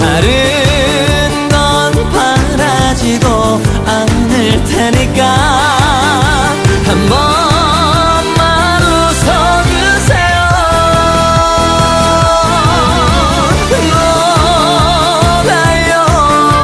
아름